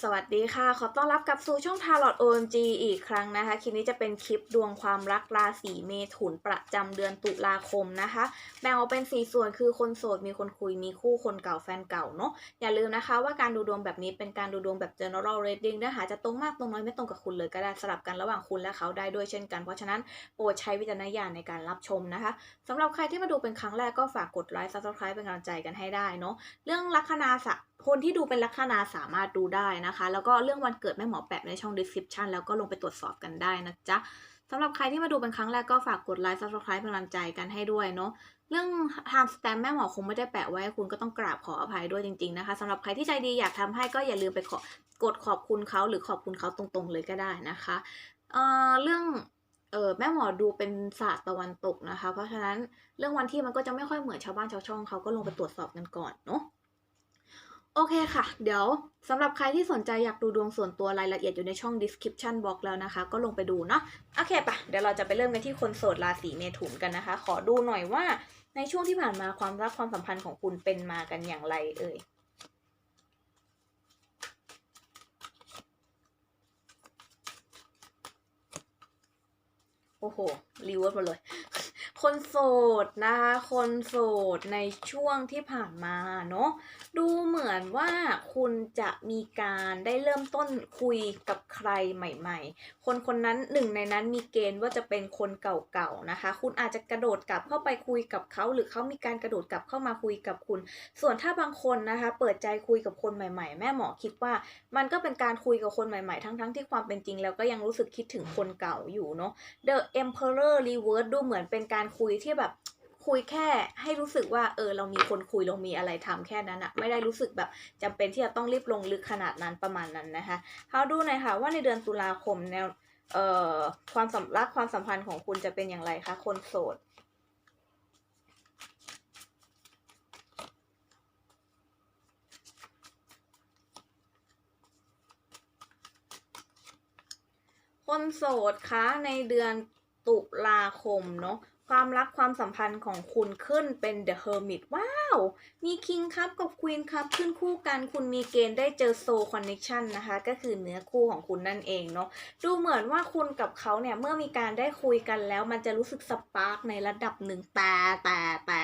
สวัสดีค่ะ ขอต้อนรับกลับสู่ช่อง Tarot OMG อีกครั้งนะคะ คลิปนี้จะเป็นคลิปดวงความรักราศีเมถุนประจำเดือนตุลาคมนะคะ แบ่งออกเป็น 4 ส่วนคือคนโสด มีคนคุย มีคู่คนเก่าแฟนเก่าเนาะ อย่าลืมนะคะว่าการดูดวงแบบนี้เป็นการดูดวงแบบ general reading เนื้อหาจะตรงมากตรงน้อยไม่ตรงกับคุณเลยก็ได้สลับกันระหว่างคุณและเขาได้ด้วยเช่นกัน เพราะฉะนั้นโปรดใช้วิจารณญาณในการรับชมนะคะสำหรับใครที่มาดูเป็นครั้งแรกก็ฝากกดไลค์ subscribe เป็นกำลังใจกันให้ได้เนาะ เรื่องลัคนาสะ คนที่ดูเป็นลัคนาสามารถดูได้นะคะ แล้วก็เรื่องวันเกิดแม่หมอแปะในช่อง description แล้วก็ลงไปตรวจสอบกันได้นะจ๊ะสำหรับใครที่มาดูเป็นครั้งแรกก็ฝากกดไลค์ subscribe เป็นกำลังใจกันให้ด้วยเนาะเรื่อง time stamp แม่หมอคงไม่ได้แปะไว้คุณก็ต้องกราบขออภัยด้วยจริง ๆนะคะสำหรับใครที่ใจดีอยากทำให้ก็อย่าลืมไปขอกดขอบคุณเขาหรือขอบคุณเขาตรงๆเลยก็ได้นะคะเอ่อเรื่องเออแม่หมอดูเป็นศาสตร์ตะวันตกนะคะ เพราะฉะนั้นเรื่องวันที่มันก็จะไม่ค่อยเหมือนชาวบ้านชาวช่องเขาก็ลงไปตรวจสอบกันก่อนเนาะ โอเคค่ะ เดี๋ยวสำหรับใครที่สนใจอยากดูดวงส่วนตัวรายละเอียดอยู่ในช่อง description box แล้วนะคะ ก็ลงไปดูเนาะโอเคปะเดี๋ยวเราจะไปเริ่มกันที่คนโสดราศีเมถุนกันนะคะ ขอดูหน่อยว่าในช่วงที่ผ่านมาความรักความสัมพันธ์ของคุณเป็นมากันอย่างไรเอ่ยโอ้โหรีเวิร์สหมดเลย คนโสดนะคะ คนโสดในช่วงที่ผ่านมาเนาะดูเหมือนว่าคุณจะมีการได้เริ่มต้นคุยกับใครใหม่ๆ คนคนนั้นหนึ่งในนั้นมีเกณฑ์ว่าจะเป็นคนเก่าๆนะคะ คุณอาจจะกระโดดกลับเข้าไปคุยกับเขา หรือเขามีการกระโดดกลับเข้ามาคุยกับคุณ ส่วนถ้าบางคนนะคะ เปิดใจคุยกับคนใหม่ ๆ แม่หมอคิดว่า มันก็เป็นการคุยกับคนใหม่ๆ ทั้งๆที่ความเป็นจริงแล้วก็ยังรู้สึกคิดถึงคนเก่าอยู่เนาะ The Emperor Reverse ดูเหมือนเป็นการคุยที่แบบคุยแค่ให้รู้สึกว่าเออเรามีคนคุยเรามีอะไรทำแค่นั้นอะไม่ได้รู้สึกแบบจำเป็นที่จะต้องรีบลงลึกขนาดนั้นประมาณนั้นนะคะเขาดูหน่อยค่ะว่าในเดือนตุลาคมแนวเอ่อความสัมรักความสัมพันธ์ของคุณจะเป็นอย่างไรคะคนโสดคนโสดคะในเดือนตุลาคมเนาะ ความรักความสัมพันธ์ของคุณขึ้นเป็น The Hermit ว้าว มีคิงครับกับควีนครับขึ้นคู่กันคุณมีเกณฑ์ได้เจอโซคอนเน c ชันนะคะ ก็คือเนื้อคู่ของคุณนั่นเองเนาะดูเหมือนว่าคุณกับเขาเนี่ย เมื่อมีการได้คุยกันแล้วมันจะรู้สึกสปาร์กในระดับหนึ่งแต่แต่แต่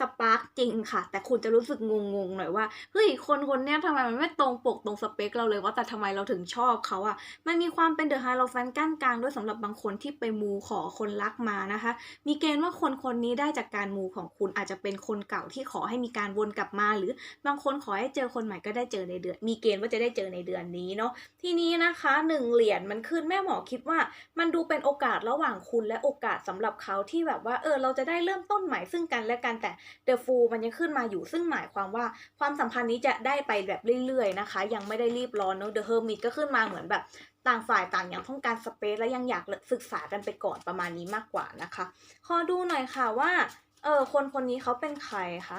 สปาร์กจริงค่ะ แต่คุณจะรู้สึกงงๆหน่อยว่าเฮ้ยคนคนเนี้ยทำไมมันไม่ตรงปกตรงสเปคเราเลยว่าแต่ทำไมเราถึงชอบเขาอะมันมีความเป็นเดอะไฮโลแฟนกั้นกลางด้วยสำหรับบางคนที่ไปมูขอคนรักมานะคะ มีเกณฑ์ว่าคนคนนี้ได้จากการมูของคุณอาจจะเป็นคนเก่าที่ขอให้มีการวนกลับมา หรือบางคนขอให้เจอคนใหม่ก็ได้เจอในเดือน มีเกณฑ์ว่าจะได้เจอในเดือนนี้เนาะทีนี้นะคะหนึ่งเหรียญมันขึ้นแม่หมอคิดว่า มันดูเป็นโอกาสระหว่างคุณและโอกาสสำหรับเขาที่แบบว่าเออเราจะได้เริ่มต้นใหม่ซึ่งกันและกันแต่เดอะฟูมันยังขึ้นมาอยู่ซึ่งหมายความว่าความสัมพันธ์นี้จะได้ไปแบบเรื่อยๆนะคะ ยังไม่ได้รีบร้อนเนาะเดอะเฮอร์มิตก็ขึ้นมาเหมือนแบบ ต่างฝ่ายต่างยังต้องการสเปซและยังอยากศึกษากันไปก่อนประมาณนี้มากกว่านะคะขอดูหน่อยค่ะว่าเออคนคนนี้เขาเป็นใครคะ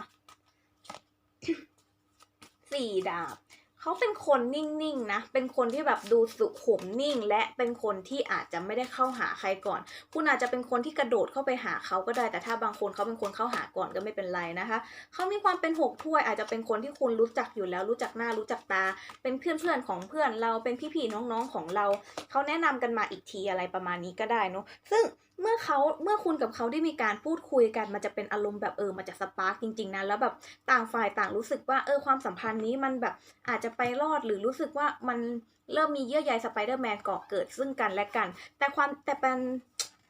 สี่ดาบ เขาเป็นคนนิ่งๆนะ เป็นคนที่แบบดูสุขุมนิ่ง และเป็นคนที่อาจจะไม่ได้เข้าหาใครก่อน คุณอาจจะเป็นคนที่กระโดดเข้าไปหาเขาก็ได้ แต่ถ้าบางคนเขาเป็นคนเข้าหาก่อนก็ไม่เป็นไรนะคะ เขามีความเป็นหกถ้วย อาจจะเป็นคนที่คุณรู้จักอยู่แล้ว รู้จักหน้า รู้จักตา เป็นเพื่อนๆของเพื่อนเรา เป็นพี่ๆน้องๆของเรา เขาแนะนำกันมาอีกทีอะไรประมาณนี้ก็ได้เนอะซึ่ง เมื่อเขาเมื่อคุณกับเขาได้มีการพูดคุยกันมันจะเป็นอารมณ์แบบเออมันจะสปาร์กจริงๆนะแล้วแบบต่างฝ่ายต่างรู้สึกว่าเออความสัมพันธ์นี้มันแบบอาจจะไปรอดหรือรู้สึกว่ามันเริ่มมีเยื่อใยสไปเดอร์แมนก่อเกิดซึ่งกันและกัน แต่ความแต่เป็น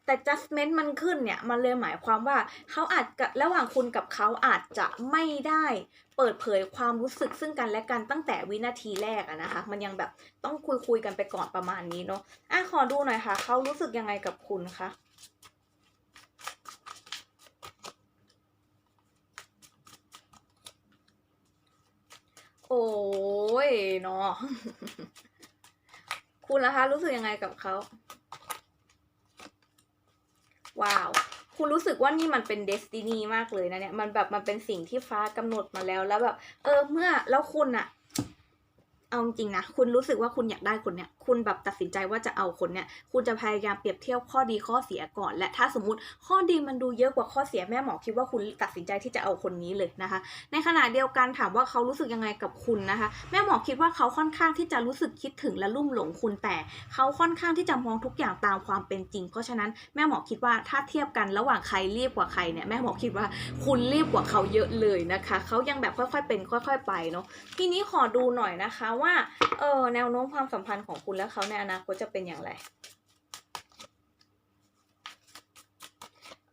แต่ judgment มันขึ้นเนี่ยมันเลยหมายความว่าเขาอาจจะระหว่างคุณกับเขาอาจจะไม่ได้เปิดเผยความรู้สึกซึ่งกันและกันตั้งแต่วินาทีแรกอะนะคะ มันยังแบบต้องคุยคุยกันไปก่อนประมาณนี้เนาะอะขอดูหน่อยค่ะเขารู้สึกยังไงกับคุณคะ โอ้ยเนาะคุณล่ะคะ รู้สึกยังไงกับเขาว้าว คุณรู้สึกว่านี่มันเป็นเดสตินีมากเลยนะเนี่ย มันแบบมันเป็นสิ่งที่ฟ้ากำหนดมาแล้ว แล้วแบบ เออ เมื่อแล้วคุณอะ เอาจริงนะคุณรู้สึกว่าคุณอยากได้คนเนี้ยคุณแบบตัดสินใจว่าจะเอาคนเนี้ยคุณจะพยายามเปรียบเทียบข้อดีข้อเสียก่อน และถ้าสมมติข้อดีมันดูเยอะกว่าข้อเสียแม่หมอคิดว่าคุณตัดสินใจที่จะเอาคนนี้เลยนะคะ ในขณะเดียวกันถามว่าเขารู้สึกยังไงกับคุณนะคะ แม่หมอคิดว่าเขาค่อนข้างที่จะรู้สึกคิดถึงและลุ่มหลงคุณแต่ เขาค่อนข้างที่จะมองทุกอย่างตามความเป็นจริง เพราะฉะนั้นแม่หมอคิดว่าถ้าเทียบกันระหว่างใครรีบกว่าใครเนี่ยแม่หมอคิดว่าคุณรีบกว่าเขาเยอะเลยนะคะ เขายังแบบค่อยๆเป็น ค่อย ๆ ไปเนาะทีนี้ขอดูหน่อยนะคะว่าเออแนวโน้มความสัมพันธ์ของคุณและเขาในอนาคตจะเป็นอย่างไร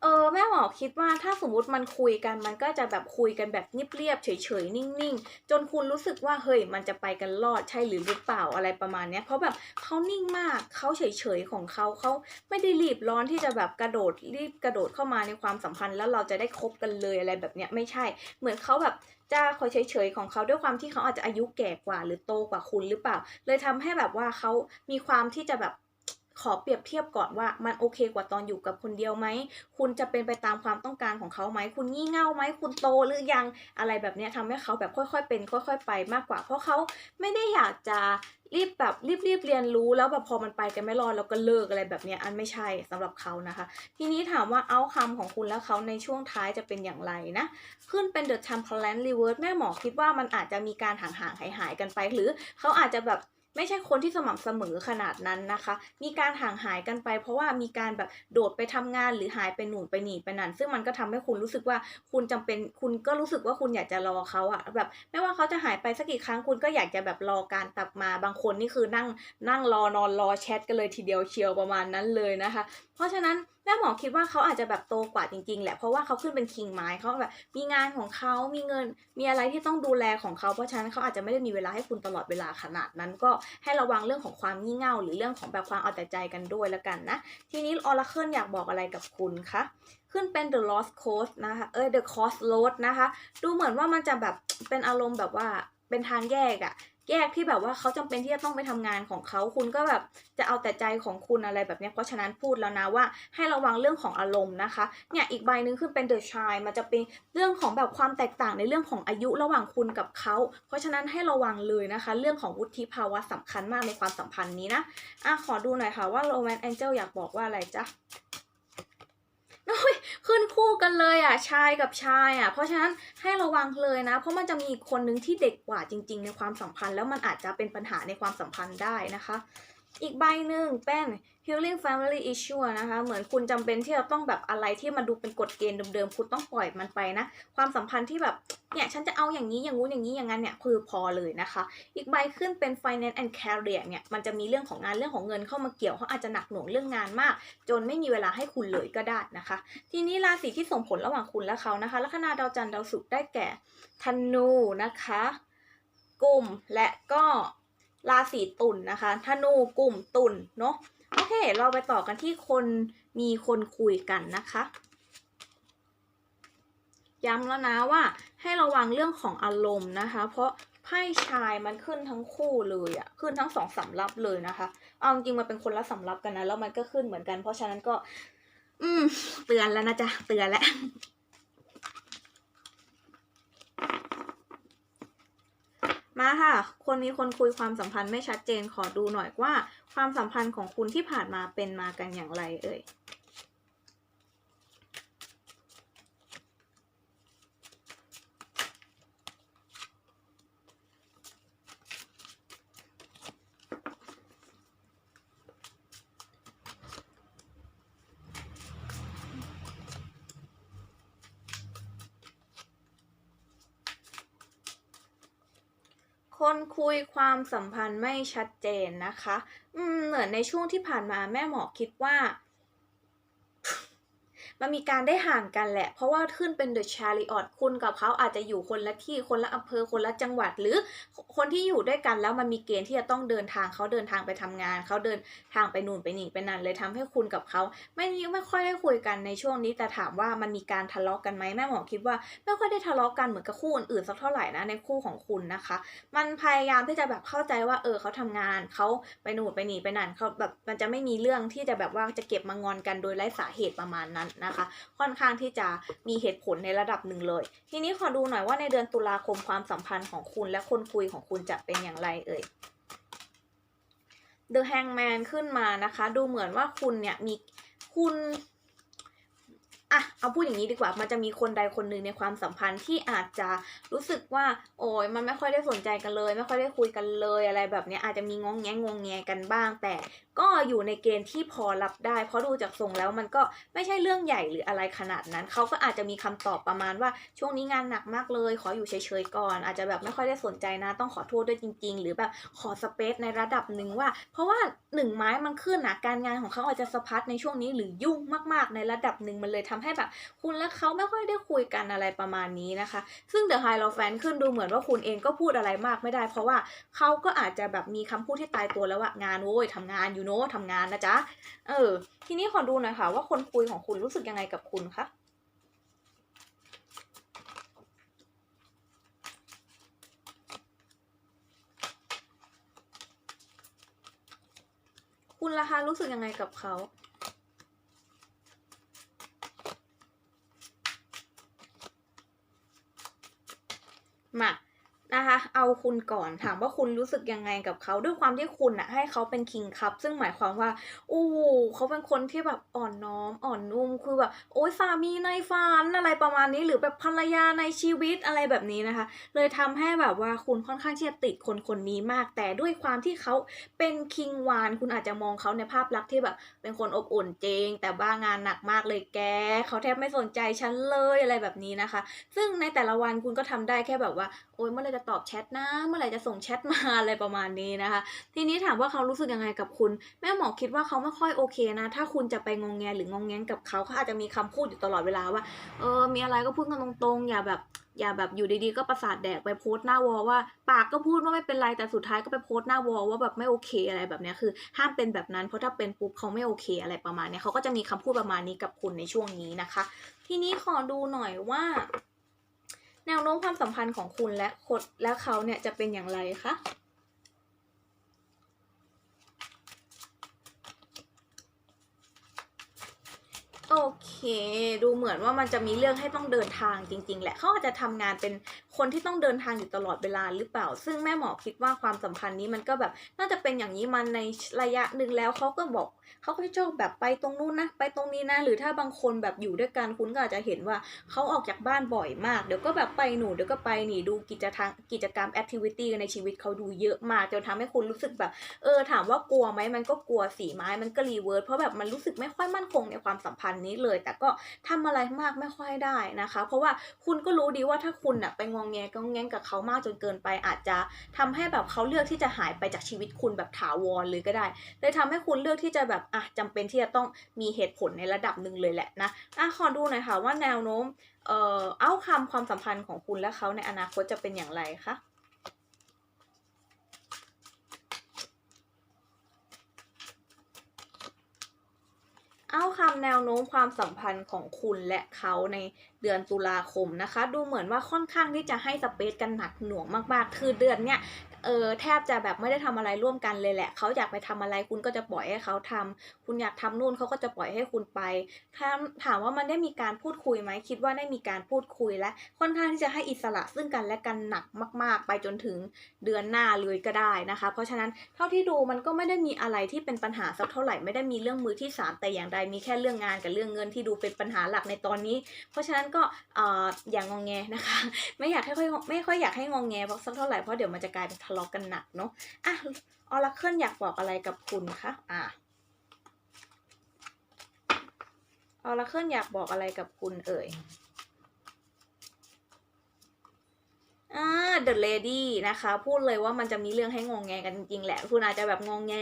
เออแม่หมอคิดว่าถ้าสมมติมันคุยกันมันก็จะแบบคุยกันแบบเรียบๆเฉยๆนิ่งๆ จนคุณรู้สึกว่าเฮ้ยมันจะไปกันรอดใช่หรือหรือเปล่าอะไรประมาณเนี้ยเพราะแบบเขานิ่งมากเขาเฉยๆของเขาเขาไม่ได้รีบร้อนที่จะแบบกระโดดรีบกระโดดเข้ามาในความสัมพันธ์แล้วเราจะได้คบกันเลยอะไรแบบเนี้ยไม่ใช่ เหมือนเขาแบบ จ้าคอยเฉยๆของเขาด้วยความที่เขาอาจจะอายุแก่กว่า หรือโตกว่าคุณหรือเปล่า เลยทำให้แบบว่าเขามีความที่จะแบบ ขอเปรียบเทียบก่อนว่ามันโอเคกว่าตอนอยู่กับคนเดียวไหม คุณจะเป็นไปตามความต้องการของเขาไหม คุณงี่เง่าไหม คุณโตหรือยัง อะไรแบบนี้ยทำให้เขาแบบค่อยๆ เป็น ค่อย ๆ ไปมากกว่า เพราะเขาไม่ได้อยากจะรีบแบบรีบๆเรียนรู้แล้วแบบพอมันไปกันไม่รอดแล้วก็เลิกอะไรแบบนี้อันไม่ใช่สำหรับเขานะคะ ทีนี้ถามว่าเอาคำของคุณและเขาในช่วงท้ายจะเป็นอย่างไรนะ ขึ้นเป็น The Temperance Reverse แม่หมอคิดว่ามันอาจจะมีการห่างๆหายๆกันไป หรือเขาอาจจะแบบ ไม่ใช่คนที่สม่ำเสมอขนาดนั้นนะคะ มีการห่างหายกันไป เพราะว่ามีการแบบโดดไปทำงานหรือหายไปหนุนไปหนีไปนั่น ซึ่งมันก็ทำให้คุณรู้สึกว่าคุณจำเป็นคุณก็รู้สึกว่าคุณอยากจะรอเขาอะแบบไม่ว่าเขาจะหายไปสักกี่ครั้งคุณก็อยากจะแบบรอการกลับมา บางคนนี่คือนั่งนั่งรอนอนรอแชทกันเลยทีเดียวเชียวประมาณนั้นเลยนะคะ เพราะฉะนั้นแม่หมอคิดว่าเขาอาจจะแบบโตกว่าจริงๆ แหละ เพราะว่าเขาขึ้นเป็นคิงไม้เขาแบบมีงานของเขามีเงิน มีอะไรที่ต้องดูแลของเขา เพราะฉะนั้นเขาอาจจะไม่ได้มีเวลาให้คุณตลอดเวลาขนาดนั้น ก็ให้ระวังเรื่องของความงี่เง่า หรือเรื่องของแบบความเอาแต่ใจกันด้วยแล้วกันนะ ทีนี้ออร์เคิลอยากบอกอะไรกับคุณคะ ขึ้นเป็น The Lost Coast นะคะ เอ้ย The cost Road นะคะ ดูเหมือนว่ามันจะแบบเป็นอารมณ์แบบว่า เป็นทางแยกอะแยกที่แบบว่าเขาจำเป็นที่จะต้องไปทำงานของเขาคุณก็แบบจะเอาแต่ใจของคุณอะไรแบบนี้เพราะฉะนั้นพูดแล้วนะว่าให้ระวังเรื่องของอารมณ์นะคะเนี่ยอีกใบหนึ่งขึ้นเป็น The Child มันจะเป็นเรื่องของแบบความแตกต่างในเรื่องของอายุระหว่างคุณกับเขาเพราะฉะนั้นให้ระวังเลยนะคะ เรื่องของวุฒิภาวะสำคัญมากในความสัมพันธ์นี้นะอะขอดูหน่อยค่ะว่า Romance Angel อยากบอกว่าอะไรจ๊ะ ขึ้นคู่กันเลยอะชายกับชายอะ เพราะฉะนั้นให้ระวังเลยนะ เพราะมันจะมีคนนึงที่เด็กกว่าจริง ๆ ในความสัมพันธ์ แล้วมันอาจจะเป็นปัญหาในความสัมพันธ์ได้นะคะ อีกใบหนึ่งเป็น healing family issue นะคะ เหมือนคุณจำเป็นที่จะต้องแบบอะไรที่มันดูเป็นกฎเกณฑ์เดิมๆ คุณต้องปล่อยมันไปนะ ความสัมพันธ์ที่แบบ เนี่ยฉันจะเอาอย่างนี้อย่างงู้นอย่างนี้อย่างนั้นเนี่ยคือพอเลยนะคะ อีกใบขึ้นเป็น finance and career เนี่ย มันจะมีเรื่องของงานเรื่องของเงินเข้ามาเกี่ยวเขาอาจจะหนักหน่วงเรื่องงานมาก จนไม่มีเวลาให้คุณเลยก็ได้นะคะ ทีนี้ราศีที่ส่งผลระหว่างคุณและเขานะคะ ลัคนาดาวจันทร์ดาวศุกร์ได้แก่ธนูนะคะกลุ่มและก็ ราศีตุลนนะคะธนูกลุ่มตุลเนาะโอเค เราไปต่อกันที่คนมีคนคุยกันนะคะ ย้ำแล้วนะว่าให้ระวังเรื่องของอารมณ์นะคะ เพราะไพ่ชายมันขึ้นทั้งคู่เลยอะขึ้นทั้งสองสำรับเลยนะคะเอาจริงมันเป็นคนละสำรับกันนะแล้วมันก็ขึ้นเหมือนกัน เพราะฉะนั้นก็ อืม เตือนแล้วนะจ๊ะเตือนแล้ว มาค่ะ คนมีคนคุยความสัมพันธ์ไม่ชัดเจนขอดูหน่อยว่า ความสัมพันธ์ของคุณที่ผ่านมาเป็นมากันอย่างไรเอ่ย คนคุยความสัมพันธ์ไม่ชัดเจนนะคะ อืมเหมือนในช่วงที่ผ่านมาแม่หมอคิดว่า มันมีการได้ห่างกันแหละ เพราะว่าขึ้นเป็น The Chariot คุณกับเขาอาจจะอยู่คนละที่คนละอำเภอคนละจังหวัด หรือคนที่อยู่ด้วยกันแล้วมันมีเกณฑ์ที่จะต้องเดินทางเขาเดินทางไปทำงาน เขาเดินทางไปนู่นไปนี่ไปนั่นเลยทำให้คุณกับเขา ไม่ไม่ค่อยได้คุยกันในช่วงนี้แต่ถามว่ามันมีการทะเลาะกันไหมแม่หมอคิดว่าไม่ค่อยได้ทะเลาะกันเหมือนกับคู่อื่นๆสักเท่าไหร่นะในคู่ของคุณนะคะ มันพยายามที่จะแบบเข้าใจว่าเออเขาทำงานเขาไปนู่นไปนี่ไปนั่นเขาแบบมันจะไม่มีเรื่องที่จะแบบว่าจะเก็บมางอนกันโดยไร้สาเหตุประมาณนั้นนะคะ ค่อนข้างที่จะมีเหตุผลในระดับหนึ่งเลย ทีนี้ขอดูหน่อยว่าในเดือนตุลาคมความสัมพันธ์ของคุณและคนคุยของคุณจะเป็นอย่างไรเอ่ย The Hangman ขึ้นมานะคะ ดูเหมือนว่าคุณเนี่ยมีคุณ อะเอาพูดอย่างนี้ดีกว่ามันจะมีคนใดคนหนึ่งในความสัมพันธ์ที่อาจจะรู้สึกว่า โอ้ยมันไม่ค่อยได้สนใจกันเลย ไม่ค่อยได้คุยกันเลยอะไรแบบนี้อาจจะมีงงแงงงงแงกันบ้าง แต่ก็อยู่ในเกณฑ์ที่พอรับได้ เพราะดูจากทรงแล้วมันก็ไม่ใช่เรื่องใหญ่หรืออะไรขนาดนั้น เขาก็อาจจะมีคำตอบประมาณว่าช่วงนี้งานหนักมากเลย ขออยู่เฉยๆก่อน อาจจะแบบไม่ค่อยได้สนใจนะ ต้องขอโทษด้วยจริง ๆ หรือแบบขอสเปซในระดับหนึ่งว่า เพราะว่าหนึ่งไม้มันขึ้นนะการงานของเขาอาจจะสะพัดในช่วงนี้หรือยุ่งมาก ๆ ในระดับหนึ่งมันเลยทำให้แบบคุณและเขาไม่ค่อยได้คุยกันอะไรประมาณนี้นะคะ ซึ่ง The High l o f a n ขึ้นดูเหมือนว่าคุณเองก็พูดอะไรมากไม่ได้ เพราะว่าเขาก็อาจจะแบบมีคำพูดที่ตายตัวแล้วว่างานโว้ยทำงานอยู่โน้ทำงานนะจ๊ะเออ ทีนี้ขอดูหน่อยค่ะ ว่าคนคุยของคุณรู้สึกยังไงกับคุณคะคุณล่ะคะรู้สึกยังไงกับเขา มา นะคะ เอาคุณก่อนถามว่าคุณรู้สึกยังไงกับเขาด้วยความที่คุณอะให้เขาเป็นคิงคัพซึ่งหมายความว่าโอ้เขาเป็นคนที่แบบอ่อนน้อมอ่อนนุ่มคือแบบโอ้ยสามีในฝันอะไรประมาณนี้หรือแบบภรรยาในชีวิตอะไรแบบนี้นะคะ เลยทำให้แบบว่าคุณค่อนข้างที่จะติดคนคนนี้มาก แต่ด้วยความที่เขาเป็นคิงวานคุณอาจจะมองเขาในภาพลักษณ์ที่แบบ เป็นคนอบอุ่นเจง แต่บ้างานหนักมากเลยแกเขาแทบไม่สนใจฉันเลยอะไรแบบนี้นะคะ ซึ่งในแต่ละวันคุณก็ทำได้แค่แบบว่า โอ๊ยเมื่อไรจะตอบแชทนะ เมื่อไหร่จะส่งแชทมาอะไรประมาณนี้นะคะ ทีนี้ถามว่าเขารู้สึกยังไงกับคุณ แม่หมอคิดว่าเขาไม่ค่อยโอเคนะ ถ้าคุณจะไปงงแงหรืองงแงกับเขาเขาอาจจะมีคำพูดอยู่ตลอดเวลาว่าเออมีอะไรก็พูดกันตรงๆ อย่าแบบอย่าแบบอยู่ดีๆก็ประสาทแดกไปโพสต์หน้าวอลว่าปากก็พูดว่าไม่เป็นไรแต่สุดท้ายก็ไปโพสต์หน้าวอลว่าแบบไม่โอเคอะไรแบบนี้คือ ห้ามเป็นแบบนั้นเพราะถ้าเป็นปุ๊บเขาไม่โอเคอะไรประมาณเนี้ยเขาก็จะมีคำพูดประมาณนี้กับคุณในช่วงนี้นะคะ ทีนี้ขอดูหน่อยว่า แนวโน้มความสัมพันธ์ของคุณและคนและเขาเนี่ยจะเป็นอย่างไรคะ โอเค ดูเหมือนว่ามันจะมีเรื่องให้ต้องเดินทางจริง ๆ แหละเขาอาจจะทำงานเป็นคนที่ต้องเดินทางอยู่ตลอดเวลาหรือเปล่า ซึ่งแม่หมอคิดว่าความสัมพันธ์นี้มันก็แบบน่าจะเป็นอย่างนี้มันในระยะหนึ่งแล้วเขาก็บอกเขาก็จะชอบแบบไปตรงนู้นนะไปตรงนี้นะหรือถ้าบางคนแบบอยู่ด้วยกันคุณก็อาจจะเห็นว่าเขาออกจากบ้านบ่อยมาก เดี๋ยวก็แบบไปหนูเดี๋ยวก็ไปหนีดูกิจทางกิจกรรมแอคทิวิตี้ในชีวิตเขาดูเยอะมากจนทำให้คุณรู้สึกแบบเออถามว่ากลัวไหมมันก็กลัวสีไม้มันก็รีเวิร์สเพราะแบบมันรู้สึกไม่ค่อยมั่นคงในความสัมพันธ์นี้เลย แต่ก็ทำอะไรมากไม่ค่อยได้นะคะ เพราะว่าคุณก็รู้ดีว่าถ้าคุณอะไปงองแงกองแงงกับเขามากจนเกินไปอาจจะทำให้แบบเขาเลือกที่จะหายไปจากชีวิตคุณแบบถาวรเลยก็ได้เลยทำให้คุณเลือกที่จะแบบอะจำเป็นที่จะต้องมีเหตุผลในระดับหนึ่งเลยแหละนะอะขอดูหน่อยค่ะว่าแนวโน้มเอ่อเอาคำความสัมพันธ์ของคุณและเขาในอนาคตจะเป็นอย่างไรคะ เอาคำแนวโน้มความสัมพันธ์ของคุณและเขาในเดือนตุลาคมนะคะ ดูเหมือนว่าค่อนข้างที่จะให้สเปซกันหนักหน่วงมากๆ คือเดือนเนี้ย เออแทบจะแบบไม่ได้ทำอะไรร่วมกันเลยแหละเขาอยากไปทำอะไรคุณก็จะปล่อยให้เขาทำคุณอยากทำนู่นเขาก็จะปล่อยให้คุณไปถามถามว่ามันได้มีการพูดคุยไหมคิดว่าได้มีการพูดคุยและค่อนข้างที่จะให้อิสระซึ่งกันและกันหนักมาก ๆ ไปจนถึงเดือนหน้าเลยก็ได้นะคะ เพราะฉะนั้นเท่าที่ดูมันก็ไม่ได้มีอะไรที่เป็นปัญหาสักเท่าไหร่ไม่ได้มีเรื่องมือที่สามแต่อย่างใดมีแค่เรื่องงานกับเรื่องเงินที่ดูเป็นปัญหาหลักในตอนนี้ เพราะฉะนั้นก็เอออย่างงองแงนะคะ ไม่อยากให้ค่อยไม่ค่อยอยากให้งองแงเพราะสักเท่าไหร่เพราะเดี๋ยวมันจะกลายเป็นทะเลาะกันหนักเนาะอะออราเคิลอยากบอกอะไรกับคุณคะอะออราเคิลอยากบอกอะไรกับคุณเอ่ยอ่า The Lady นะคะ พูดเลยว่ามันจะมีเรื่องให้งงแงกันจริงๆแหละ คุณอาจจะแบบงงแง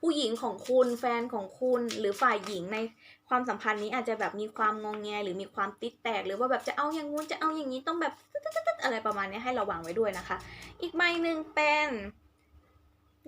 ผู้หญิงของคุณแฟนของคุณหรือฝ่ายหญิงในความสัมพันธ์นี้อาจจะแบบมีความงงแง หรือมีความติดแตก หรือว่าแบบจะเอาอย่างงู้นจะเอาอย่างนี้ต้องแบบ อะไรประมาณนี้ให้ระวังไว้ด้วยนะคะ อีกใบหนึ่งเป็น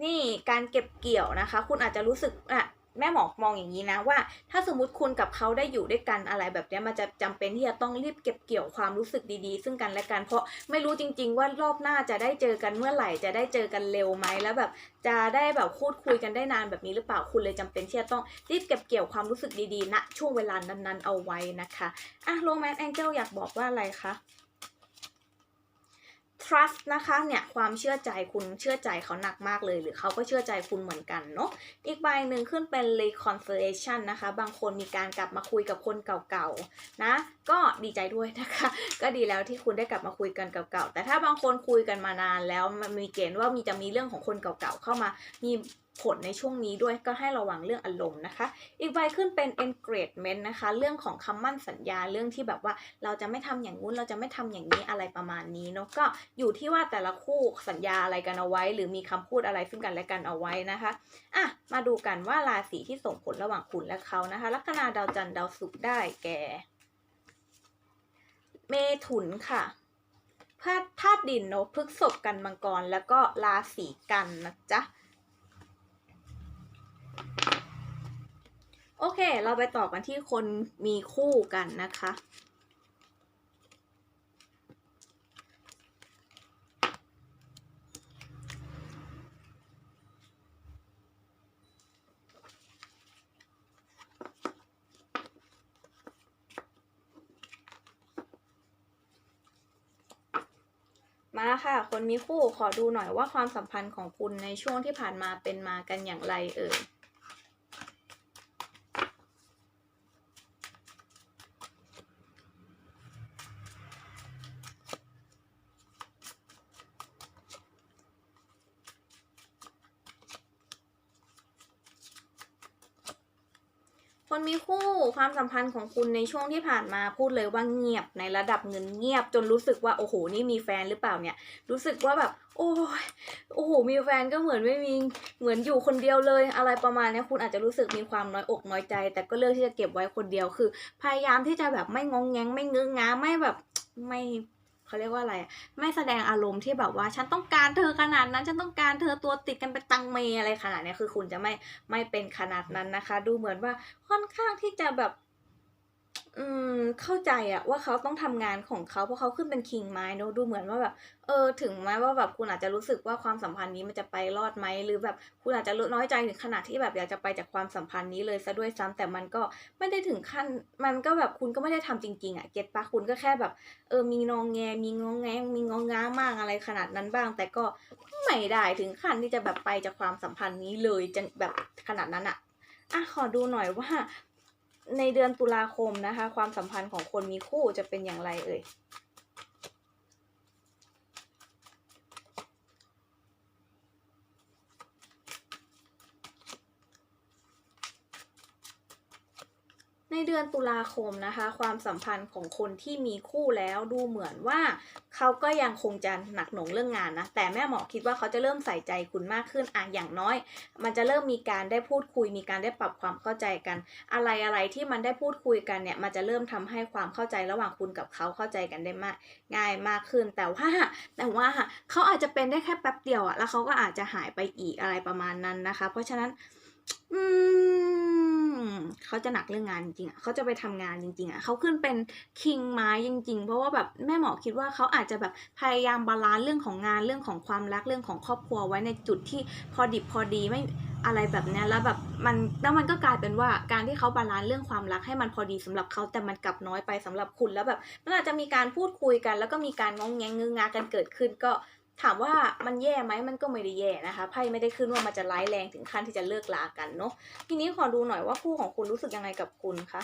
นี่การเก็บเกี่ยวนะคะ คุณอาจจะรู้สึกอะแม่หมอมองอย่างนี้นะว่า ถ้าสมมติคุณกับเขาได้อยู่ด้วยกันอะไรแบบนี้มันจะจำเป็นที่จะต้องรีบเก็บเกี่ยวความรู้สึกดีๆ ซึ่งกันและกันเพราะไม่รู้จริง ๆ ว่ารอบหน้าจะได้เจอกันเมื่อไหร่จะได้เจอกันเร็วไหมแล้วแบบจะได้แบบพูดคุยกันได้นานแบบนี้หรือเปล่าคุณเลยจำเป็นที่จะต้องรีบเก็บเกี่ยวความรู้สึกดีๆณช่วงเวลานั้นๆเอาไว้นะคะอะโรแมนต์แองเจิลอยากบอกว่าอะไรคะ trust นะคะเนี่ยความเชื่อใจคุณเชื่อใจเขาหนักมากเลย หรือเขาก็เชื่อใจคุณเหมือนกันเนาะอีกใบหนึ่งขึ้นเป็น reconciliation นะคะ บางคนมีการกลับมาคุยกับคนเก่าๆนะ ก็ดีใจด้วยนะคะ ก็ดีแล้วที่คุณได้กลับมาคุยกันเก่าๆแต่ถ้าบางคนคุยกันมานานแล้วมันมีเกณฑ์ว่ามีจะมีเรื่องของคนเก่าๆเข้ามามี ผลในช่วงนี้ด้วยก็ให้ระวังเรื่องอารมณ์นะคะ อีกใบขึ้นเป็น engagement นะคะ เรื่องของคำมั่นสัญญาเรื่องที่แบบว่าเราจะไม่ทำอย่างงู้นเราจะไม่ทำอย่างนี้อะไรประมาณนี้เนาะก็อยู่ที่ว่าแต่ละคู่สัญญาอะไรกันเอาไว้ หรือมีคำพูดอะไรซึ่งกันและกันเอาไว้นะคะอะมาดูกันว่าราศีที่ส่งผลระหว่างคุณและเขานะคะลัคนาดาวจันทร์ดาวศุกร์ได้แก่ เมถุนค่ะพาธาตุดินเนาะพฤกษบกันมังกรแล้วก็ราศีกันนะจ๊ะ โอเค เราไปต่อกันที่คนมีคู่กันนะคะ มาค่ะ คนมีคู่ขอดูหน่อยว่าความสัมพันธ์ของคุณในช่วงที่ผ่านมาเป็นมากันอย่างไรเอ่ย คนมีคู่ความ สัมพันธ์ของคุณในช่วงที่ผ่านมาพูดเลยว่าเงียบในระดับเงินเงียบ จนรู้สึกว่าโอ้โหนี่มีแฟนหรือเปล่าเนี่ย รู้สึกว่าแบบ โอ้ยโอ้โหมีแฟนก็เหมือนไม่มีเหมือนอยู่คนเดียวเลย อะไรประมาณนี้คุณอาจจะรู้สึกมีความน้อยอกน้อยใจ แต่ก็เลือกที่จะเก็บไว้คนเดียวคือ พยายามที่จะแบบไม่งงแงงไม่งึ้งง้าไม่แบบไม่เขาเรียกว่าอะไรไม่แสดงอารมณ์ที่แบบว่า ฉันต้องการเธอขนาดนั้น ฉันต้องการเธอตัวติดกันเป็นตังเมอะไรขนาดนี้คือคุณจะไม่ไม่เป็นขนาดนั้นนะคะ ดูเหมือนว่าค่อนข้างที่จะแบบ อืม เข้าใจอะว่าเขาต้องทำงานของเขา เพราะเขาขึ้นเป็นคิงไม้เนอะดูเหมือนว่าแบบ เออ ถึงแม้ว่าแบบคุณอาจจะรู้สึกว่าความสัมพันธ์นี้มันจะไปรอดไหม หรือแบบคุณอาจจะรู้น้อยใจถึงขนาดที่แบบอยากจะไปจากความสัมพันธ์นี้เลยซะด้วยซ้ำแต่มันก็ไม่ได้ถึงขั้น มันก็แบบคุณก็ไม่ได้ทำจริงๆอะเก็ตปะคุณก็แค่แบบ เออ มีงองแง มีงองแงมีงองง้างมากอะไรขนาดนั้นบ้าง แต่ก็ไม่ได้ถึงขั้นที่จะแบบไปจากความสัมพันธ์นี้เลยจะแบบขนาดนั้นอะอะขอดูหน่อยว่า ในเดือนตุลาคมนะคะ ความสัมพันธ์ของคนมีคู่จะเป็นอย่างไรเอ่ยในเดือนตุลาคมนะคะ ความสัมพันธ์ของคนที่มีคู่แล้วดูเหมือนว่า เขาก็ยังคงจะหนักหน่วงเรื่องงานนะ แต่แม่หมอคิดว่าเขาจะเริ่มใส่ใจคุณมากขึ้นอะอย่างน้อย มันจะเริ่มมีการได้พูดคุย มีการได้ปรับความเข้าใจกัน อะไรอะไรที่มันได้พูดคุยกันเนี่ย มันจะเริ่มทำให้ความเข้าใจระหว่างคุณกับเขาเข้าใจกันได้มาก ง่ายมากขึ้น แต่ว่า แต่ว่าเขาอาจจะเป็นได้แค่แป๊บเดียวอะแล้วเขาก็อาจจะหายไปอีกอะไรประมาณนั้นนะคะ เพราะฉะนั้น อืมเขาจะหนักเรื่องงานจริงๆอะเขาจะไปทำงานจริงๆอะเขาขึ้นเป็นคิงไม้จริง ๆ เพราะว่าแบบแม่หมอคิดว่าเขาอาจจะแบบพยายามบาลานซ์เรื่องของงานเรื่องของความรักเรื่องของครอบครัวไว้ในจุดที่พอดิบพอดีไม่อะไรแบบเนี้ยแล้วแบบมันแล้วมันก็กลายเป็นว่าการที่เขาบาลานซ์เรื่องความรักให้มันพอดีสำหรับเขาแต่มันกลับน้อยไปสำหรับคุณแล้วแบบมันอาจจะมีการพูดคุยกัน แล้วก็มีการงองแงงงึงงากันเกิดขึ้นก็ ถามว่ามันแย่ไหมมันก็ไม่ได้แย่นะคะไพ่ไม่ได้ขึ้นว่ามันจะร้ายแรงถึงขั้นที่จะเลิกลากันเนาะทีนี้ขอดูหน่อยว่าคู่ของคุณรู้สึกยังไงกับคุณคะ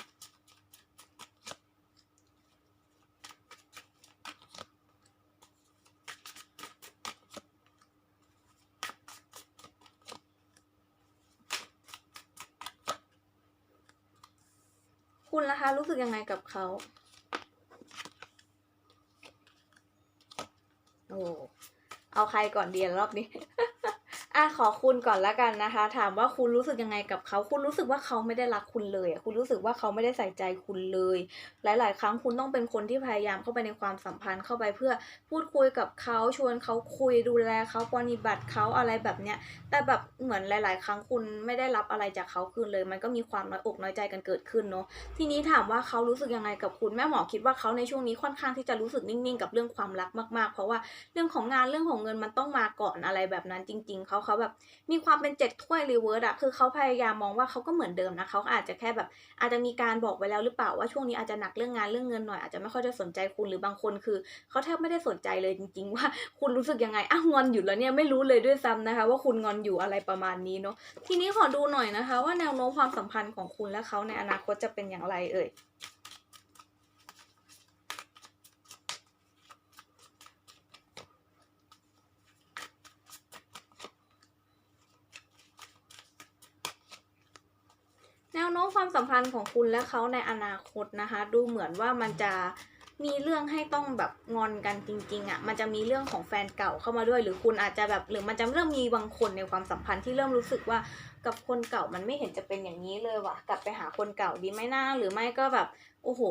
คุณล่ะคะรู้สึกยังไงกับเขาโอ้ เอาใครก่อนเดียนรอบนี้ อะขอคุณก่อนละกันนะคะ ถามว่าคุณรู้สึกยังไงกับเขา คุณรู้สึกว่าเขาไม่ได้รักคุณเลยคุณรู้สึกว่าเขาไม่ได้ใส่ใจคุณเลย หลาย ๆ ครั้งคุณต้องเป็นคนที่พยายามเข้าไปในความสัมพันธ์เข้าไปเพื่อพูดคุยกับเขาชวนเขาคุยดูแลเขาปฏิบัติเขาอะไรแบบเนี้ยแต่แบบเหมือนหลาย ๆ ครั้งคุณไม่ได้รับอะไรจากเขาคืนเลย มันก็มีความน้อยอกน้อยใจกันเกิดขึ้นเนาะทีนี้ถามว่าเขารู้สึกยังไงกับคุณแม่หมอคิดว่าเขาในช่วงนี้ค่อนข้างที่จะรู้สึกนิ่ง ๆ กับเรื่องความรักมาก ๆ เพราะว่าเรื่องของงานเรื่องของเงินมันต้องมาก่อนอะไรแบบนั้นจริง ๆเขาเขาแบบมีความเป็นเจ็ดถ้วยรีเวิร์สอะคือเขาพยายามมองว่าเขาก็เหมือนเดิมนะเขาอาจจะแค่แบบ อาจจะมีการบอกไว้แล้วหรือเปล่าว่าช่วงนี้อาจจะหนักเรื่องงานเรื่องเงินหน่อยอาจจะไม่ค่อยจะสนใจคุณหรือบางคนคือเขาแทบไม่ได้สนใจเลยจริง ๆ ว่าคุณรู้สึกยังไงอ้าวงอนอยู่แล้วเนี่ยไม่รู้เลยด้วยซ้ำนะคะ ว่าคุณงอนอยู่อะไรประมาณนี้เนาะทีนี้ขอดูหน่อยนะคะ ว่าแนวโน้มความสัมพันธ์ของคุณและเขาในอนาคตจะเป็นอย่างไรเอ่ย แนวโน้มความสัมพันธ์ของคุณและเขาในอนาคตนะคะ ดูเหมือนว่ามันจะมีเรื่องให้ต้องแบบงอนกันจริง ๆอะ่ะ มันจะมีเรื่องของแฟนเก่าเข้ามาด้วย หรือคุณอาจจะแบบหรือมันจะเริ่มมีบางคนในความสัมพันธ์ที่เริ่มรู้สึกว่ากับคนเก่ามันไม่เห็นจะเป็นอย่างนี้เลยว่ะ กลับไปหาคนเก่าดีไหมนะหรือไม่ก็แบบโอ้โห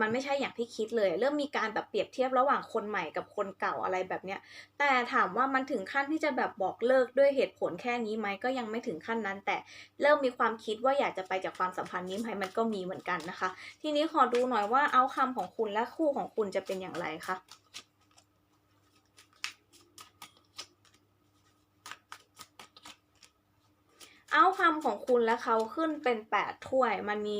มันไม่ใช่อย่างที่คิดเลย เริ่มมีการแบบเปรียบเทียบระหว่างคนใหม่กับคนเก่าอะไรแบบเนี้ย แต่ถามว่ามันถึงขั้นที่จะแบบบอกเลิกด้วยเหตุผลแค่นี้ไหมก็ยังไม่ถึงขั้นนั้น แต่เริ่มมีความคิดว่าอยากจะไปจากความสัมพันธ์นี้ไหมมันก็มีเหมือนกันนะคะ ทีนี้ขอดูหน่อยว่าเอาคำของคุณและคู่ของคุณจะเป็นอย่างไรคะเอาคำของคุณและเขาขึ้นเป็นแปดถ้วยมันมี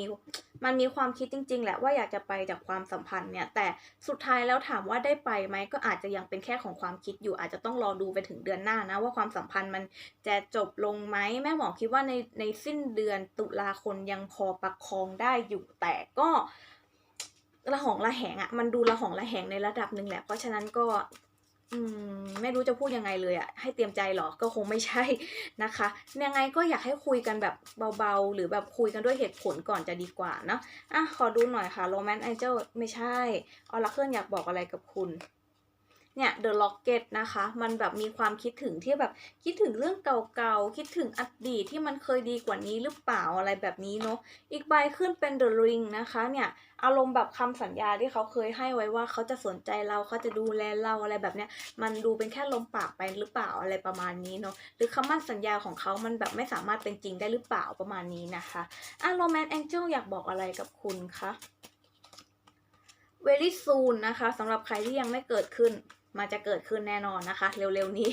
มันมีความคิดจริง ๆ แหละว่าอยากจะไปจากความสัมพันธ์เนี่ย แต่สุดท้ายแล้วถามว่าได้ไปไหมก็อาจจะยังเป็นแค่ของความคิดอยู่ อาจจะต้องรอดูไปถึงเดือนหน้านะ ว่าความสัมพันธ์มันจะจบลงไหมแม่หมอคิดว่าในในสิ้นเดือนตุลาคมยังพอประคองได้อยู่แต่ก็ระหองระแหงอะ่ะมันดูระหองระแหงในระดับหนึ่งแหละเพราะฉะนั้นก็ อืมไม่รู้จะพูดยังไงเลยอะให้เตรียมใจเหรอก็คงไม่ใช่นะคะยังไงก็อยากให้คุยกันแบบเบาๆ หรือแบบคุยกันด้วยเหตุผลก่อนจะดีกว่าเนาะอะขอดูหน่อยค่ะโรแมนต์ไอเจลไม่ใช่ออราเคิลอยากบอกอะไรกับคุณ เนี่ย The Locket นะคะ มันแบบมีความคิดถึงที่แบบคิดถึงเรื่องเก่าๆ คิดถึงอดีตที่มันเคยดีกว่านี้หรือเปล่าอะไรแบบนี้เนาะอีกใบขึ้นเป็น The Ring นะคะเนี่ยอารมณ์แบบคำสัญญาที่เขาเคยให้ไว้ว่าเขาจะสนใจเราเขาจะดูแลเราอะไรแบบเนี้ยมันดูเป็นแค่ลมปากไปหรือเปล่าอะไรประมาณนี้เนาะหรือคำมั่นสัญญาของเขามันแบบไม่สามารถเป็นจริงได้หรือเปล่าประมาณนี้นะคะอะ Romance Angel อยากบอกอะไรกับคุณคะ very soon นะคะสำหรับใครที่ยังไม่เกิดขึ้น มันจะเกิดขึ้นแน่นอนนะคะ เร็วๆนี้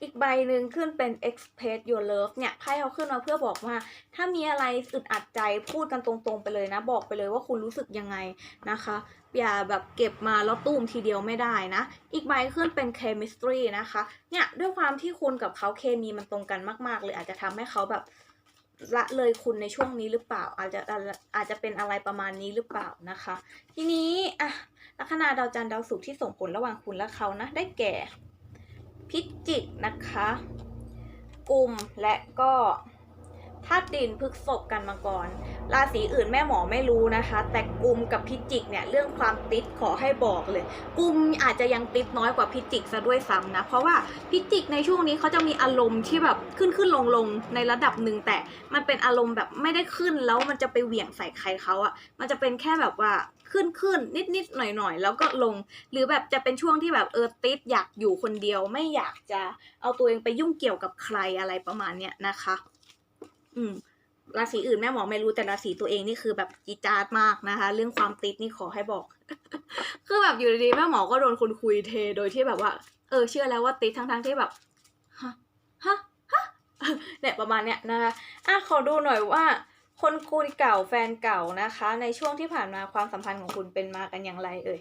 อีกใบหนึ่งขึ้นเป็น express your love เนี่ยไพ่เขาขึ้นมาเพื่อบอกว่า ถ้ามีอะไรอึดอัดใจพูดกันตรงๆไปเลยนะ บอกไปเลยว่าคุณรู้สึกยังไงนะคะ อย่าแบบเก็บมาแล้วตุ้มทีเดียวไม่ได้นะ อีกใบขึ้นเป็น chemistry นะคะ เนี่ยด้วยความที่คุณกับเขาเคมีมันตรงกันมากๆเลยอาจจะทำให้เขาแบบละเลยคุณในช่วงนี้หรือเปล่า อาจจะอาจจะเป็นอะไรประมาณนี้หรือเปล่านะคะ ทีนี้อะ ลัคนาดาวจันทร์ดาวศุกร์ที่ส่งผลระหว่างคุณและเขานะ ได้แก่ พิจิกนะคะ กลุ่มและก็ธาตุดินพฤกษบกันมาก่อน ราศีอื่นแม่หมอไม่รู้นะคะ แต่กลุ่มกับพิจิกเนี่ยเรื่องความติดขอให้บอกเลยกลุ่มอาจจะยังติดน้อยกว่าพิจิกซะด้วยซ้ำนะ เพราะว่าพิจิกในช่วงนี้เขาจะมีอารมณ์ที่แบบขึ้นขึ้นลงลงในระดับหนึ่งแต่มันเป็นอารมณ์แบบไม่ได้ขึ้นแล้วมันจะไปเหวี่ยงใส่ใครเขาอะมันจะเป็นแค่แบบว่า ขึ้นขึ้นนิดนิดหน่อยหน่อยแล้วก็ลง หรือแบบจะเป็นช่วงที่แบบเออติดอยากอยู่คนเดียว ไม่อยากจะเอาตัวเองไปยุ่งเกี่ยวกับใครอะไรประมาณเนี้ยนะคะ อืมราศีอื่นแม่หมอไม่รู้แต่ราศีตัวเองนี่คือแบบจีจาดมากนะคะ เรื่องความติดนี่ขอให้บอก คือแบบอยู่ดีๆแม่หมอก็โดนคนคุยเทโดยที่แบบว่า เออ เชื่อแล้วว่าติดทั้งๆที่แบบฮะฮะฮะเนี่ยประมาณเนี้ยนะคะอะขอดูหน่อยว่า คนคุยเก่าแฟนเก่านะคะ ในช่วงที่ผ่านมาความสัมพันธ์ของคุณเป็นมากันอย่างไรเอ่ย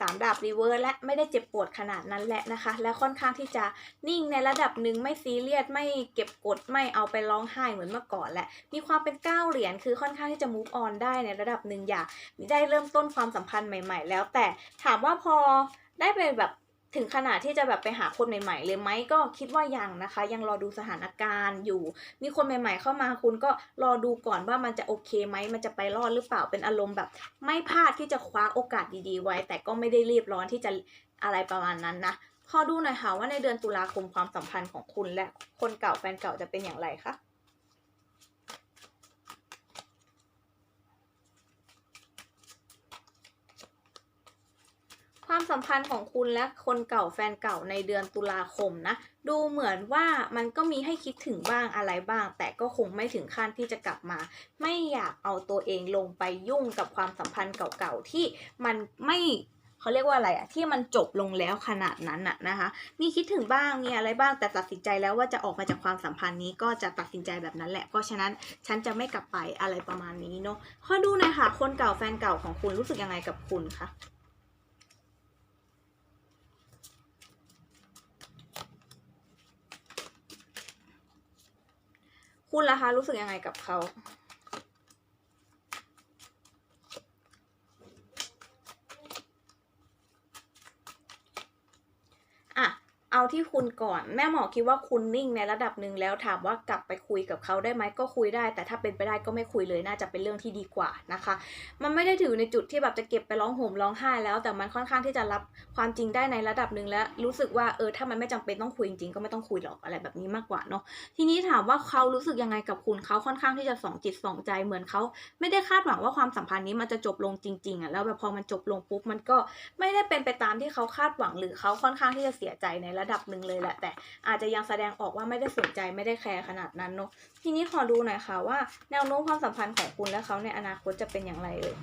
สามดาบรีเวิร์สและไม่ได้เจ็บปวดขนาดนั้นแหละนะคะ และค่อนข้างที่จะนิ่งในระดับหนึ่งไม่ซีเรียสไม่เก็บกดไม่เอาไปร้องไห้เหมือนเมื่อก่อนแหละมีความเป็นก้าวเหรียญคือค่อนข้างที่จะ move on ได้ในระดับหนึ่งอยากได้เริ่มต้นความสัมพันธ์ใหม่ ๆ แล้วแต่ถามว่าพอได้ไปแบบ ถึงขนาดที่จะแบบไปหาคนใหม่ ๆ เลยไหมก็คิดว่ายังนะคะ ยังรอดูสถานการณ์อยู่ มีคนใหม่ ๆ เข้ามาคุณก็รอดูก่อนว่ามันจะโอเคไหมมันจะไปรอดหรือเปล่าเป็นอารมณ์แบบ ไม่พลาดที่จะคว้าโอกาสดีๆ ไว้ แต่ก็ไม่ได้รีบร้อนที่จะอะไรประมาณนั้นนะขอดูหน่อยค่ะว่าในเดือนตุลาคมความสัมพันธ์ของคุณและคนเก่าแฟนเก่าจะเป็นอย่างไรคะ ความสัมพันธ์ของคุณและคนเก่าแฟนเก่าในเดือนตุลาคมนะ ดูเหมือนว่ามันก็มีให้คิดถึงบ้างอะไรบ้าง แต่ก็คงไม่ถึงขั้นที่จะกลับมา ไม่อยากเอาตัวเองลงไปยุ่งกับความสัมพันธ์เก่าๆที่มันไม่เขาเรียกว่าอะไรอะที่มันจบลงแล้วขนาดนั้นอะนะคะ มีคิดถึงบ้างมีอะไรบ้างแต่ตัดสินใจแล้วว่าจะออกมาจากความสัมพันธ์นี้ก็จะตัดสินใจแบบนั้นแหละ เพราะฉะนั้นฉันจะไม่กลับไปอะไรประมาณนี้เนาะขอดูหน่อยค่ะ คนเก่าแฟนเก่าของคุณรู้สึกยังไงกับคุณคะ คุณล่ะคะรู้สึกยังไงกับเขา อะ เอาที่คุณก่อนแม่หมอคิดว่าคุณนิ่งในระดับหนึ่งแล้วถามว่ากลับไปคุยกับเขาได้ไหมก็คุยได้ แต่ถ้าเป็นไปได้ก็ไม่คุยเลยน่าจะเป็นเรื่องที่ดีกว่านะคะ มันไม่ได้ถือในจุดที่แบบจะเก็บไปร้องห่มร้องไห้แล้วแต่มันค่อนข้างที่จะรับความจริงได้ในระดับหนึ่งแล้ว รู้สึกว่าเออถ้ามันไม่จำเป็นต้องคุยจริงก็ไม่ต้องคุยหรอกอะไรแบบนี้มากกว่าเนาะทีนี้ถามว่าเขารู้สึกยังไงกับคุณเขาค่อนข้างที่จะสองจิตสองใจเหมือนเขาไม่ได้คาดหวังว่าความสัมพันธ์นี้มันจะจบลงจริงๆอะแล้วแบบพอมันจบลงปุ๊บมันก็ไม่ได้เป็นไปตามที่เขาคาดหวังหรือเขาค่อนข้างที่จะเสียใจในระดับหนึ่งเลยแหละ แต่อาจจะยังแสดงออกว่าไม่ได้สนใจไม่ได้แคร์ขนาดนั้นเนาะทีนี้ขอดูหน่อยค่ะว่าแนวโน้มความสัมพันธ์ของคุณและเขาในอนาคตจะเป็นอย่างไรเอ่ย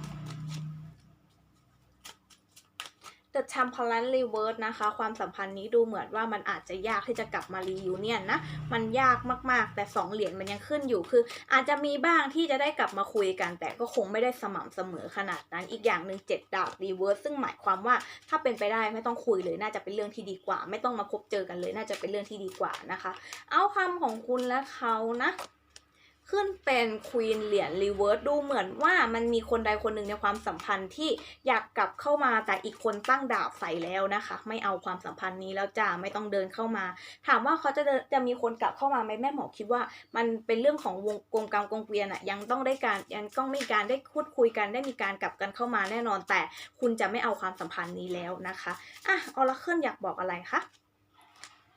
The Temperance Reverse นะคะ ความสัมพันธ์นี้ดูเหมือนว่ามันอาจจะยากที่จะกลับมา reunion นะ มันยากมากๆ แต่สองเหรียญมันยังขึ้นอยู่คือ อาจจะมีบ้างที่จะได้กลับมาคุยกัน แต่ก็คงไม่ได้สม่ำเสมอขนาดนั้น อีกอย่างหนึ่งเจ็ดดาบ Reverse ซึ่งหมายความว่าถ้าเป็นไปได้ไม่ต้องคุยเลยน่าจะเป็นเรื่องที่ดีกว่า ไม่ต้องมาพบเจอกันเลย น่าจะเป็นเรื่องที่ดีกว่านะคะ เอาคำของคุณและเขานะ ขึ้นเป็นควีนเหรียญรีเวิร์สดูเหมือนว่ามันมีคนใดคนหนึ่งในความสัมพันธ์ที่อยากกลับเข้ามาแต่อีกคนตั้งดาบใส่แล้วนะคะ ไม่เอาความสัมพันธ์นี้แล้วจ้าไม่ต้องเดินเข้ามา ถามว่าเขาจะจะมีคนกลับเข้ามาไหมแม่หมอคิดว่า มันเป็นเรื่องของวงกงกรรมกงเกวียนอะยังต้องได้การยังต้องมีการได้พูดคุยกันได้มีการกลับกันเข้ามาแน่นอน แต่คุณจะไม่เอาความสัมพันธ์นี้แล้วนะคะอะออร์เคิลอยากบอกอะไรคะ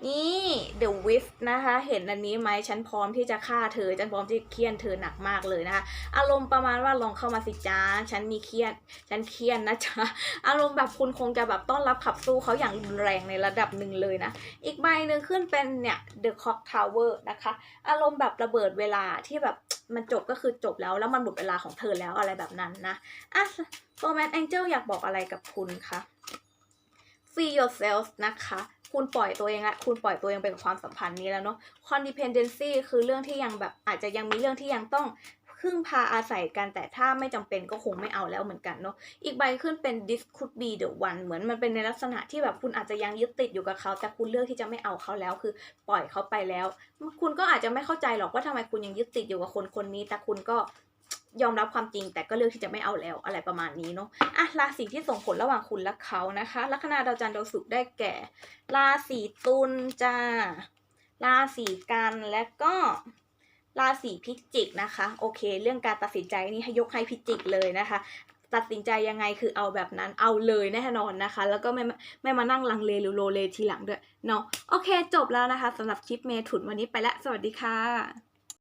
นี่ The w i f นะคะ เห็นอันนี้ไหมฉันพร้อมที่จะฆ่าเธอ ฉันพร้อมที่เคี่ยนเธอหนักมากเลยนะคะ อารมณ์ประมาณว่าลองเข้ามาสิจ้า ฉันมีเคี่ยน ฉันเคี่ยนนะจ๊ะ อารมณ์แบบคุณคงจะแบบต้อนรับขับสู้เขาอย่างรุนแรงในระดับหนึ่งเลยนะ อีกใบหนึ่งขึ้นเป็นเนี่ย The Clock Tower นะคะ อารมณ์แบบระเบิดเวลาที่แบบมันจบก็คือจบแล้วแล้วมันหมดเวลาของเธอแล้วอะไรแบบนั้นนะ อะโ o แมนแองเจิลอยากบอกอะไรกับคุณคะ free yourself นะคะ คุณปล่อยตัวเองละคุณปล่อยตัวเองไปกับความสัมพันธ์นี้แล้วเนาะ codependency คือเรื่องที่ยังแบบอาจจะยังมีเรื่องที่ยังต้องพึ่งพาอาศัยกันแต่ถ้าไม่จำเป็นก็คงไม่เอาแล้วเหมือนกันเนาะอีกใบขึ้นเป็น this could be the one เหมือนมันเป็นในลักษณะที่แบบคุณอาจจะยังยึดติดอยู่กับเขา แต่คุณเลือกที่จะไม่เอาเขาแล้วคือปล่อยเขาไปแล้ว คุณก็อาจจะไม่เข้าใจหรอกว่าทำไมคุณยังยึดติดอยู่กับคนคนนี้ แต่คุณก็ ยอมรับความจริง แต่ก็เลือกที่จะไม่เอาแล้วอะไรประมาณนี้เนาะอะราศีที่ส่งผลระหว่างคุณและเขานะคะลัคนาดาวจันทร์ดาวศุกร์ได้แก่ ราศีตุลจ้า ราศีกันและก็ราศีพิจิกนะคะโอเค เรื่องการตัดสินใจนี่ให้ยกให้พิจิกเลยนะคะตัดสินใจยังไงคือเอาแบบนั้นเอาเลยแน่นอนนะคะ แล้วก็ไม่ไม่มานั่งลังเลหรือโลเลทีหลังด้วยเนาะโอเคจบแล้วนะคะสำหรับคลิปเมถุนวันนี้ไปละสวัสดีค่ะ